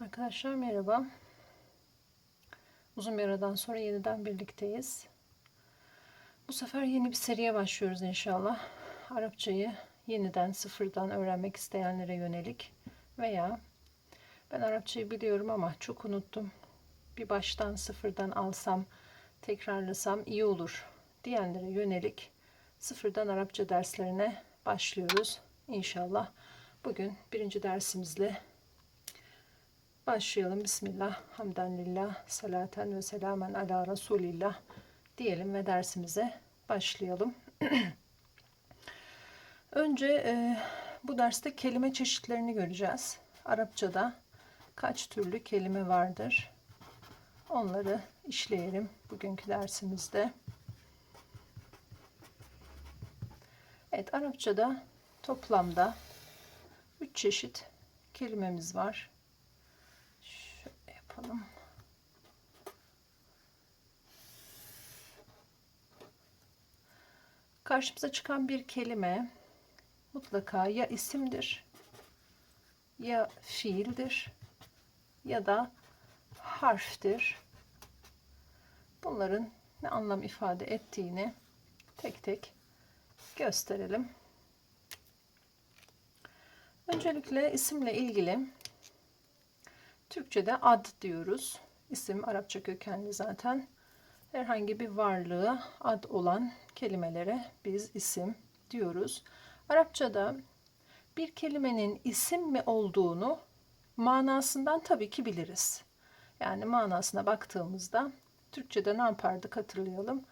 Arkadaşlar merhaba. Uzun bir aradan sonra yeniden birlikteyiz. Bu sefer yeni bir seriye başlıyoruz inşallah. Arapçayı yeniden sıfırdan öğrenmek isteyenlere yönelik veya ben Arapçayı biliyorum ama çok unuttum. Bir baştan sıfırdan alsam, tekrarlasam iyi olur diyenlere yönelik sıfırdan Arapça derslerine başlıyoruz. İnşallah bugün birinci dersimizle Başlayalım. Bismillah, hamden lillah, salaten ve selamen ala Resulillah diyelim ve dersimize başlayalım. Önce e, bu derste kelime çeşitlerini göreceğiz. Arapçada kaç türlü kelime vardır? Onları işleyelim bugünkü dersimizde. Evet, Arapçada toplamda 3 çeşit kelimemiz var yapalım. Karşımıza çıkan bir kelime mutlaka ya isimdir, ya fiildir, ya da harftir. Bunların ne anlam ifade ettiğini tek tek gösterelim. Öncelikle isimle ilgili Türkçe'de ad diyoruz. İsim Arapça kökenli zaten. Herhangi bir varlığı ad olan kelimelere biz isim diyoruz. Arapçada bir kelimenin isim mi olduğunu manasından tabii ki biliriz. Yani manasına baktığımızda Türkçe'de ne yapardık hatırlayalım.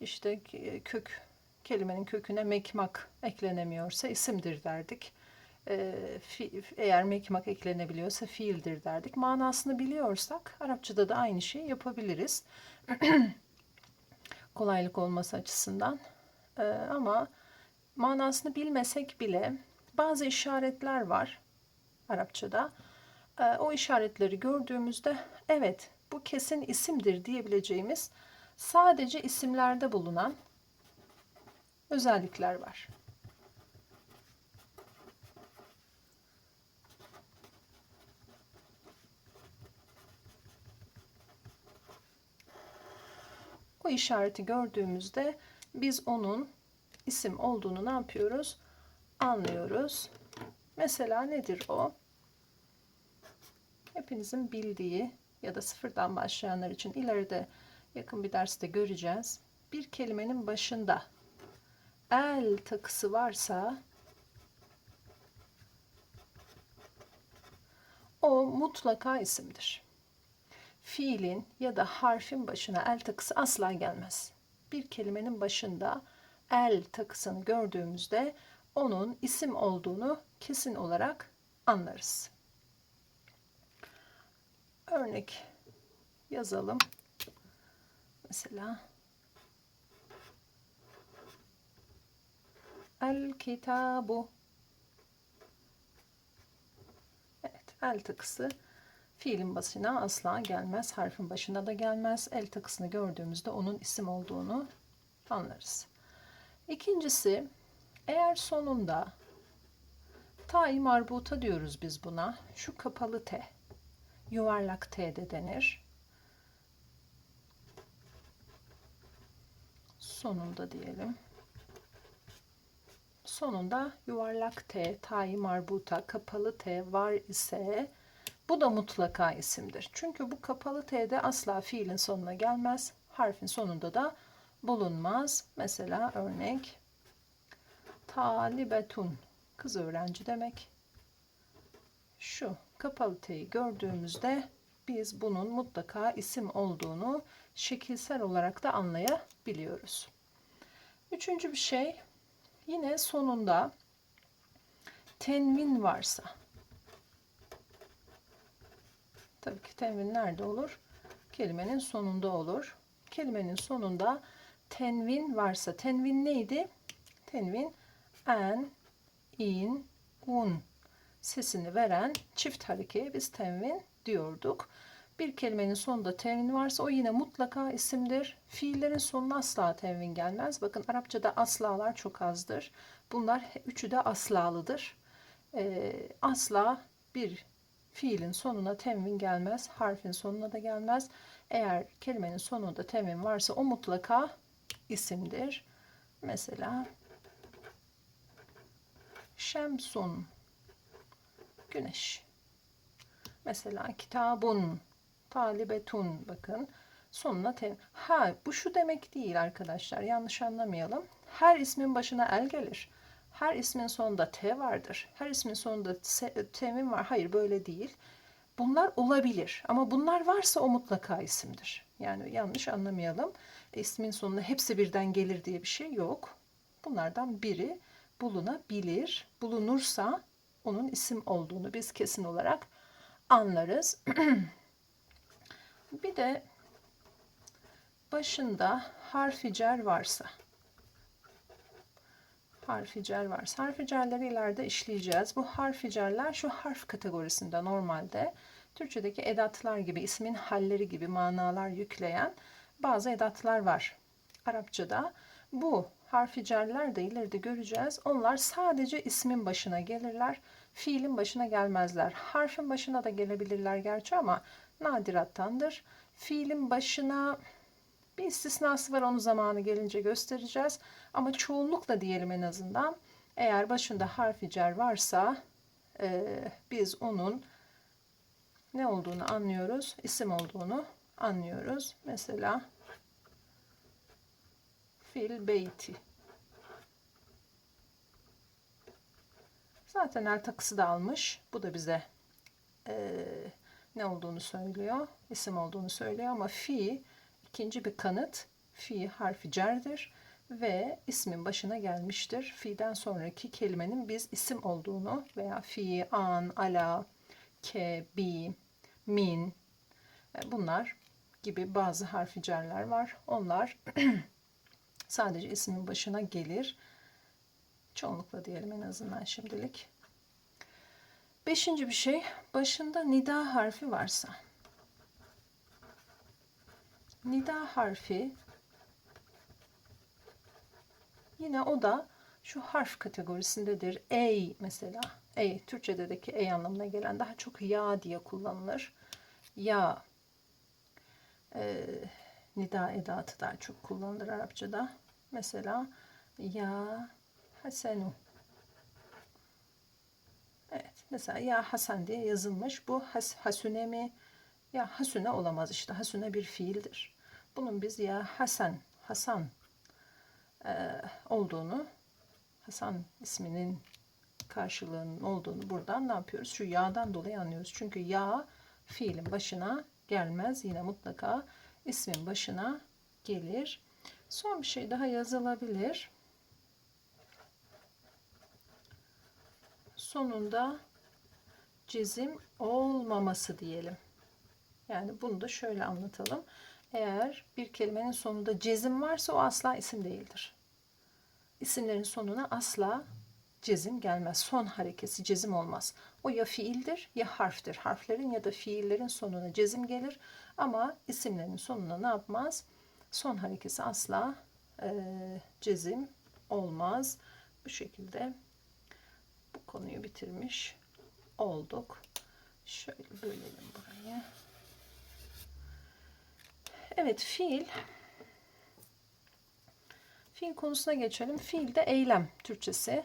İşte kök kelimenin köküne mekmak eklenemiyorsa isimdir derdik. Ee, eğer mekmak eklenebiliyorsa fiildir derdik. Manasını biliyorsak Arapçada da aynı şeyi yapabiliriz. Kolaylık olması açısından. Ee, ama manasını bilmesek bile bazı işaretler var Arapçada. Ee, o işaretleri gördüğümüzde evet bu kesin isimdir diyebileceğimiz sadece isimlerde bulunan özellikler var. O işareti gördüğümüzde biz onun isim olduğunu ne yapıyoruz? Anlıyoruz. Mesela nedir o? Hepinizin bildiği ya da sıfırdan başlayanlar için ileride yakın bir derste göreceğiz. Bir kelimenin başında el takısı varsa o mutlaka isimdir fiilin ya da harfin başına el takısı asla gelmez. Bir kelimenin başında el takısını gördüğümüzde onun isim olduğunu kesin olarak anlarız. Örnek yazalım. Mesela El kitabu. Evet, el takısı Fiilin başına asla gelmez. Harfin başına da gelmez. El takısını gördüğümüzde onun isim olduğunu anlarız. İkincisi eğer sonunda ta'i marbuta diyoruz biz buna. Şu kapalı T. Yuvarlak T de denir. Sonunda diyelim. Sonunda yuvarlak T, ta'i marbuta, kapalı T var ise bu da mutlaka isimdir. Çünkü bu kapalı T'de asla fiilin sonuna gelmez. Harfin sonunda da bulunmaz. Mesela örnek talibetun kız öğrenci demek. Şu kapalı T'yi gördüğümüzde biz bunun mutlaka isim olduğunu şekilsel olarak da anlayabiliyoruz. Üçüncü bir şey yine sonunda tenvin varsa Tabii ki tenvin nerede olur? Kelimenin sonunda olur. Kelimenin sonunda tenvin varsa tenvin neydi? Tenvin en, in, un sesini veren çift harekeye biz tenvin diyorduk. Bir kelimenin sonunda tenvin varsa o yine mutlaka isimdir. Fiillerin sonuna asla tenvin gelmez. Bakın Arapçada aslalar çok azdır. Bunlar üçü de aslalıdır. Ee, asla bir fiilin sonuna tenvin gelmez, harfin sonuna da gelmez. Eğer kelimenin sonunda tenvin varsa o mutlaka isimdir. Mesela şemsun güneş. Mesela kitabun talibetun bakın sonuna ten. Ha bu şu demek değil arkadaşlar yanlış anlamayalım. Her ismin başına el gelir. Her ismin sonunda T vardır. Her ismin sonunda T'min var. Hayır böyle değil. Bunlar olabilir ama bunlar varsa o mutlaka isimdir. Yani yanlış anlamayalım. İsmin sonuna hepsi birden gelir diye bir şey yok. Bunlardan biri bulunabilir. Bulunursa onun isim olduğunu biz kesin olarak anlarız. bir de başında harfi cer varsa harfi cer varsa harfi cerleri ileride işleyeceğiz. Bu harfi cerler şu harf kategorisinde normalde Türkçedeki edatlar gibi ismin halleri gibi manalar yükleyen bazı edatlar var. Arapçada bu harfi cerler de ileride göreceğiz. Onlar sadece ismin başına gelirler. Fiilin başına gelmezler. Harfin başına da gelebilirler gerçi ama nadirattandır. Fiilin başına bir istisnası var onu zamanı gelince göstereceğiz. Ama çoğunlukla diyelim en azından. Eğer başında harfi cer varsa e, biz onun ne olduğunu anlıyoruz. isim olduğunu anlıyoruz. Mesela fil beyti. Zaten el takısı da almış. Bu da bize e, ne olduğunu söylüyor. isim olduğunu söylüyor ama fi ikinci bir kanıt. Fi harfi cerdir ve ismin başına gelmiştir. Fi'den sonraki kelimenin biz isim olduğunu veya fi, an, ala, ke, bi, min e, bunlar gibi bazı harfi cerler var. Onlar sadece ismin başına gelir. Çoğunlukla diyelim en azından şimdilik. Beşinci bir şey başında nida harfi varsa. Nida harfi yine o da şu harf kategorisindedir. Ey mesela. Ey Türkçedeki ey anlamına gelen daha çok ya diye kullanılır. Ya e, nida edatı daha çok kullanılır Arapçada. Mesela ya hasenu. Evet. Mesela ya Hasan diye yazılmış. Bu has, hasüne mi? Ya hasüne olamaz işte. Hasüne bir fiildir. Bunun biz ya Hasan, Hasan e, olduğunu, Hasan isminin karşılığının olduğunu buradan ne yapıyoruz? Şu yağdan dolayı anlıyoruz. Çünkü yağ fiilin başına gelmez. Yine mutlaka ismin başına gelir. Son bir şey daha yazılabilir. Sonunda cezim olmaması diyelim. Yani bunu da şöyle anlatalım. Eğer bir kelimenin sonunda cezim varsa o asla isim değildir. İsimlerin sonuna asla cezim gelmez. Son harekesi cezim olmaz. O ya fiildir ya harftir. Harflerin ya da fiillerin sonuna cezim gelir ama isimlerin sonuna ne yapmaz? Son harekesi asla e, cezim olmaz. Bu şekilde bu konuyu bitirmiş olduk. Şöyle bölelim burayı. Evet fiil Fiil konusuna geçelim. Fiil de eylem Türkçesi.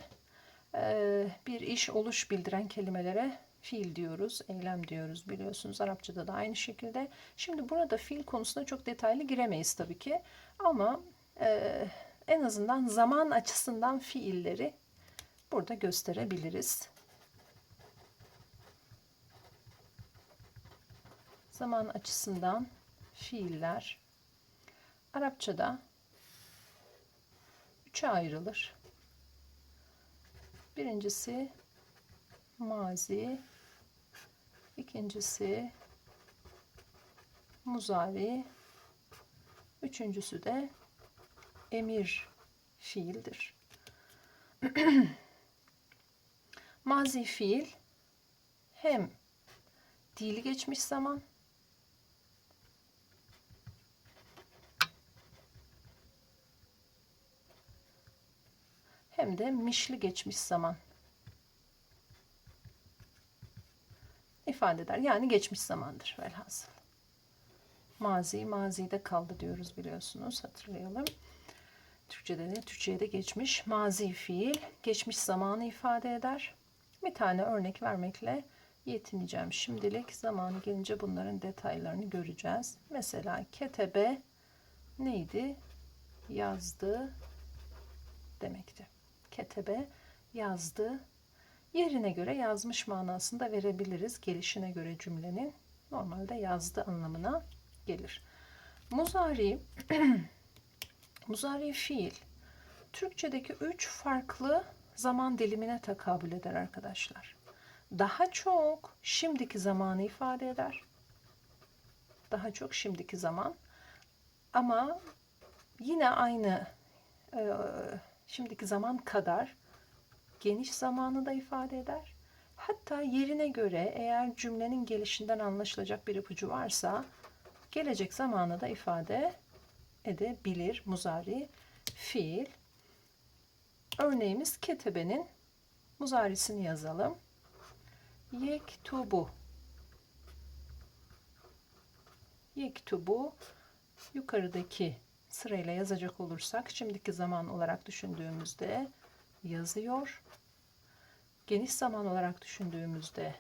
Ee, bir iş oluş bildiren kelimelere fiil diyoruz, eylem diyoruz biliyorsunuz. Arapçada da aynı şekilde. Şimdi burada fiil konusuna çok detaylı giremeyiz tabii ki. Ama e, en azından zaman açısından fiilleri burada gösterebiliriz. Zaman açısından fiiller Arapçada üçe ayrılır. Birincisi mazi, ikincisi muzari, üçüncüsü de emir fiildir. mazi fiil hem dili geçmiş zaman hem de mişli geçmiş zaman ifade eder. Yani geçmiş zamandır velhasıl. Mazi, mazide kaldı diyoruz biliyorsunuz. Hatırlayalım. Türkçe'de de, Türkçe'ye de geçmiş. Mazi fiil, geçmiş zamanı ifade eder. Bir tane örnek vermekle yetineceğim şimdilik. Zamanı gelince bunların detaylarını göreceğiz. Mesela ketebe neydi? Yazdı demekti. Ketebe yazdı. Yerine göre yazmış manasında verebiliriz. Gelişine göre cümlenin normalde yazdı anlamına gelir. Muzari muzari fiil Türkçedeki üç farklı zaman dilimine tekabül eder arkadaşlar. Daha çok şimdiki zamanı ifade eder. Daha çok şimdiki zaman. Ama yine aynı e, şimdiki zaman kadar geniş zamanı da ifade eder. Hatta yerine göre eğer cümlenin gelişinden anlaşılacak bir ipucu varsa gelecek zamanı da ifade edebilir muzari fiil. Örneğimiz ketebenin muzarisini yazalım. Yektubu. Yektubu yukarıdaki sırayla yazacak olursak şimdiki zaman olarak düşündüğümüzde yazıyor. Geniş zaman olarak düşündüğümüzde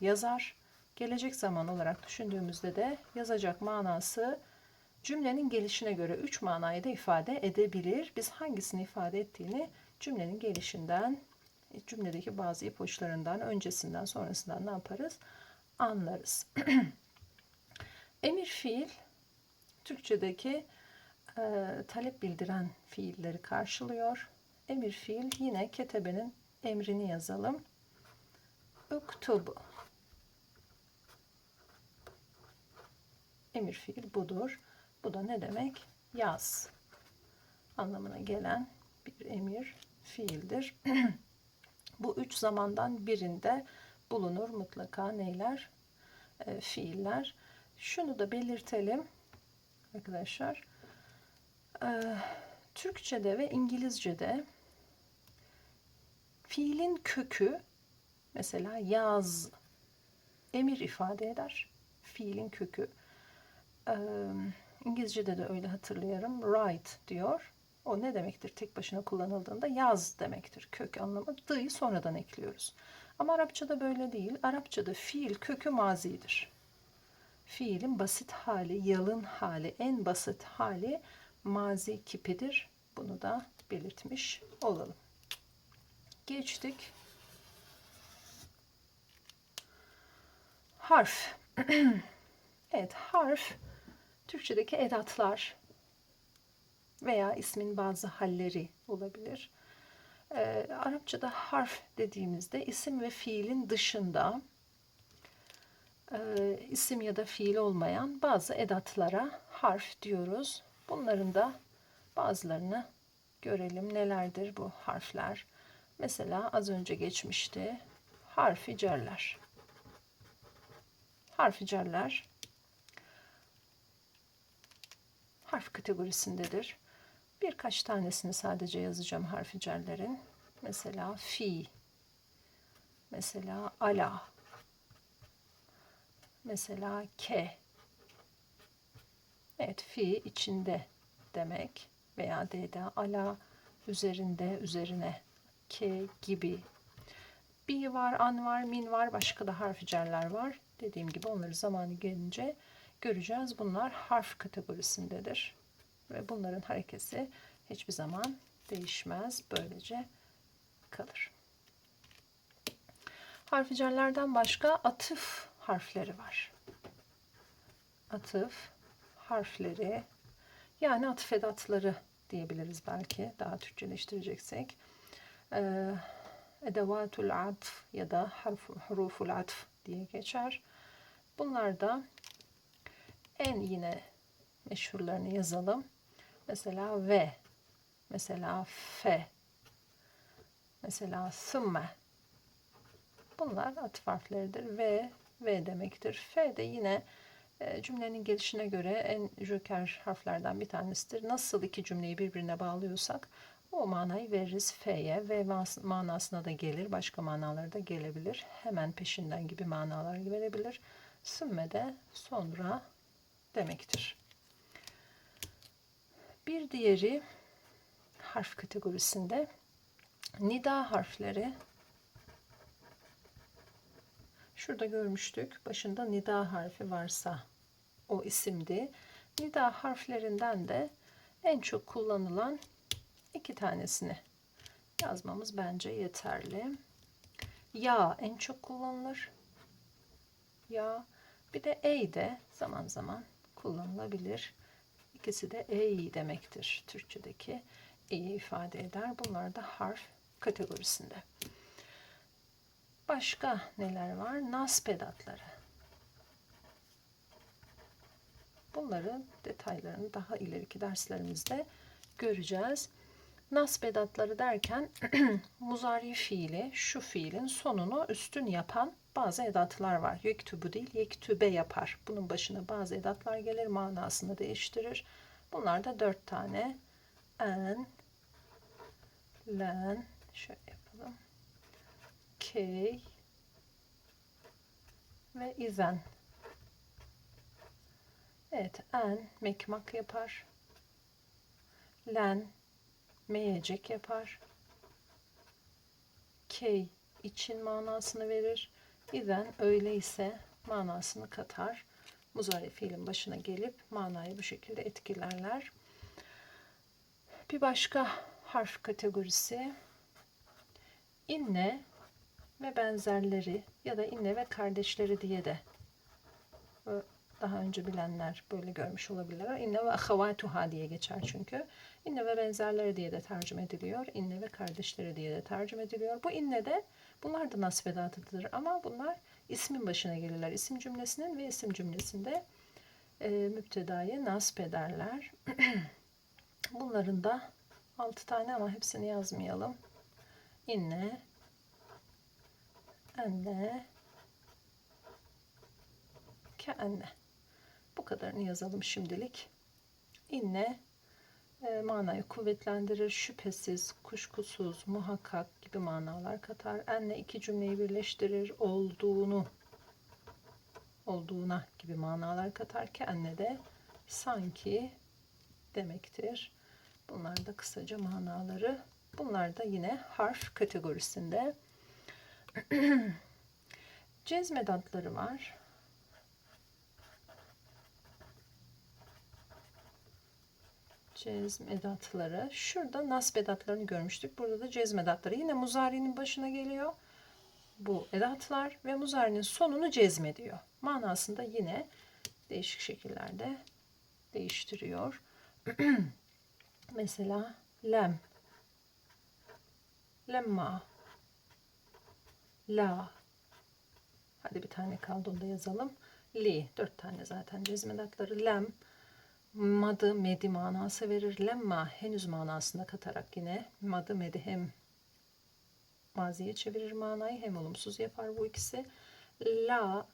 yazar. Gelecek zaman olarak düşündüğümüzde de yazacak manası cümlenin gelişine göre üç manayı da ifade edebilir. Biz hangisini ifade ettiğini cümlenin gelişinden, cümledeki bazı ipuçlarından, öncesinden, sonrasından ne yaparız? Anlarız. Emir fiil Türkçedeki e, talep bildiren fiilleri karşılıyor. Emir fiil yine ketebenin emrini yazalım. Uktub. Emir fiil budur. Bu da ne demek? Yaz anlamına gelen bir emir fiildir. Bu üç zamandan birinde bulunur mutlaka neyler? E, fiiller. Şunu da belirtelim arkadaşlar. E, Türkçe'de ve İngilizce'de fiilin kökü mesela yaz emir ifade eder. Fiilin kökü. E, İngilizce'de de öyle hatırlıyorum. Write diyor. O ne demektir tek başına kullanıldığında? Yaz demektir. Kök anlamı. D'yı sonradan ekliyoruz. Ama Arapçada böyle değil. Arapçada fiil kökü mazidir. Fiilin basit hali, yalın hali, en basit hali mazi kipidir. Bunu da belirtmiş olalım. Geçtik. Harf. evet harf Türkçedeki edatlar veya ismin bazı halleri olabilir. Ee, Arapçada harf dediğimizde isim ve fiilin dışında e, isim ya da fiil olmayan bazı edatlara harf diyoruz. Bunların da bazılarını görelim. Nelerdir bu harfler? Mesela az önce geçmişti. Harfi cerler. Harfi cerler harf kategorisindedir. Birkaç tanesini sadece yazacağım harfi cerlerin. Mesela fi, mesela ala, mesela ke. Evet, fi içinde demek veya d'de ala üzerinde, üzerine, ke gibi. Bi var, an var, min var, başka da harfi cerler var. Dediğim gibi onları zamanı gelince göreceğiz. Bunlar harf kategorisindedir. Ve bunların hareketi hiçbir zaman değişmez. Böylece kalır. Harficellerden başka atıf harfleri var. Atıf harfleri yani atıf edatları diyebiliriz belki daha Türkçeleştireceksek. Ee, edevatul atf ya da harf, huruful atf diye geçer. Bunlar da en yine meşhurlarını yazalım. Mesela ve, mesela fe, mesela sümme. Bunlar atıf harfleridir. Ve, ve demektir. Fe de yine cümlenin gelişine göre en joker harflerden bir tanesidir. Nasıl iki cümleyi birbirine bağlıyorsak o manayı veririz F'ye ve manasına da gelir. Başka manaları da gelebilir. Hemen peşinden gibi manalar verebilir. Sümme de sonra demektir. Bir diğeri harf kategorisinde nida harfleri. Şurada görmüştük. Başında nida harfi varsa o isimdi. Nida harflerinden de en çok kullanılan iki tanesini yazmamız bence yeterli. Ya en çok kullanılır. Ya bir de ey de zaman zaman kullanılabilir. İkisi de ey demektir. Türkçedeki eyi ifade eder. Bunlar da harf kategorisinde. Başka neler var? Nasp edatları. Bunların detaylarını daha ileriki derslerimizde göreceğiz. Nasp edatları derken muzari fiili şu fiilin sonunu üstün yapan bazı edatlar var. Yektübü değil yektübe yapar. Bunun başına bazı edatlar gelir manasını değiştirir. Bunlar da dört tane. En, len, şöyle yapalım. Key ve izen. Evet, en mekmak yapar. Len meyecek yapar. Key için manasını verir. İzen öyleyse manasını katar. Muzari fiilin başına gelip manayı bu şekilde etkilerler. Bir başka harf kategorisi inne ve benzerleri ya da inne ve kardeşleri diye de daha önce bilenler böyle görmüş olabilirler. İnne ve ahavatuha diye geçer çünkü. İnne ve benzerleri diye de tercüme ediliyor. İnne ve kardeşleri diye de tercüme ediliyor. Bu inne de bunlar da nasip edatıdır ama bunlar ismin başına gelirler. İsim cümlesinin ve isim cümlesinde e, müptedayı nasip ederler. Bunların da 6 tane ama hepsini yazmayalım. İnne, enne, keenne. Bu kadarını yazalım şimdilik. İnne e, manayı kuvvetlendirir. Şüphesiz, kuşkusuz, muhakkak gibi manalar katar. Enne iki cümleyi birleştirir. Olduğunu, olduğuna gibi manalar katar. Keenne de sanki demektir. Bunlar da kısaca manaları. Bunlar da yine harf kategorisinde. Cezmedatları var. Cezm edatları. Şurada nasb edatlarını görmüştük. Burada da cezm edatları. Yine muzari'nin başına geliyor. Bu edatlar ve muzari'nin sonunu cezmediyor. Manasında yine değişik şekillerde değiştiriyor. Mesela lem, lemma, la. Hadi bir tane kaldı onu da yazalım. Li. Dört tane zaten cezmedatları. Lem, madı medi manası verir. Lemma henüz manasında katarak yine madı medi hem maziye çevirir manayı hem olumsuz yapar bu ikisi. La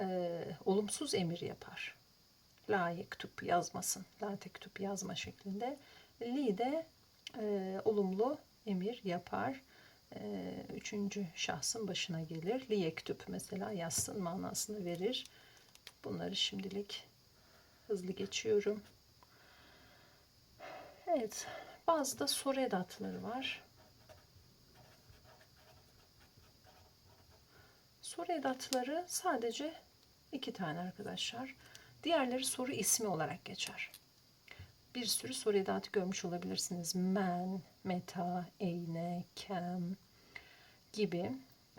e, olumsuz emir yapar. La yektup yazmasın. La tektup yazma şeklinde. Li de e, olumlu emir yapar. E, üçüncü şahsın başına gelir. Li yektup mesela yazsın manasını verir. Bunları şimdilik hızlı geçiyorum. Evet. Bazı da soru edatları var. Soru edatları sadece iki tane arkadaşlar. Diğerleri soru ismi olarak geçer. Bir sürü soru edatı görmüş olabilirsiniz. Men, meta, eyne, kem gibi.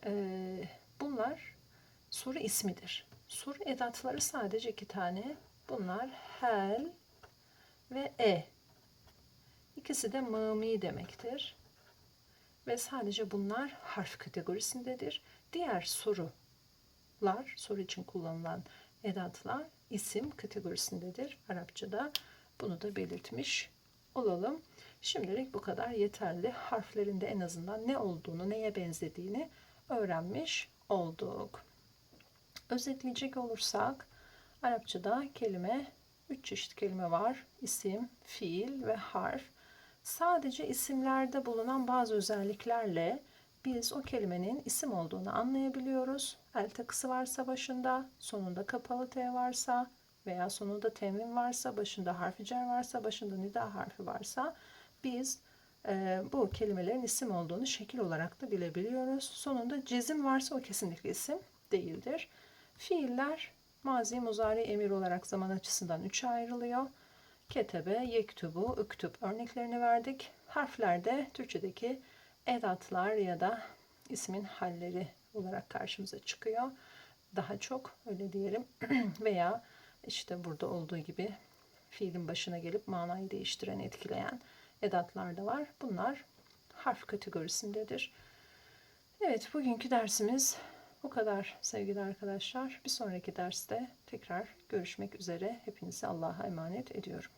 Ee, bunlar soru ismidir. Soru edatları sadece iki tane. Bunlar hel ve e. İkisi de mımi demektir. Ve sadece bunlar harf kategorisindedir. Diğer sorular, soru için kullanılan edatlar isim kategorisindedir Arapçada. Bunu da belirtmiş olalım. Şimdilik bu kadar yeterli. Harflerinde en azından ne olduğunu, neye benzediğini öğrenmiş olduk. Özetleyecek olursak Arapçada kelime, üç çeşit kelime var. İsim, fiil ve harf. Sadece isimlerde bulunan bazı özelliklerle biz o kelimenin isim olduğunu anlayabiliyoruz. El takısı varsa başında, sonunda kapalı T varsa veya sonunda temin varsa, başında harfi cer varsa, başında nida harfi varsa biz e, bu kelimelerin isim olduğunu şekil olarak da bilebiliyoruz. Sonunda cezim varsa o kesinlikle isim değildir. Fiiller mazi, muzari, emir olarak zaman açısından üçe ayrılıyor. Ketebe, yektubu, üktüp örneklerini verdik. Harflerde Türkçedeki edatlar ya da ismin halleri olarak karşımıza çıkıyor. Daha çok öyle diyelim veya işte burada olduğu gibi fiilin başına gelip manayı değiştiren, etkileyen edatlar da var. Bunlar harf kategorisindedir. Evet, bugünkü dersimiz bu kadar sevgili arkadaşlar. Bir sonraki derste tekrar görüşmek üzere. Hepinizi Allah'a emanet ediyorum.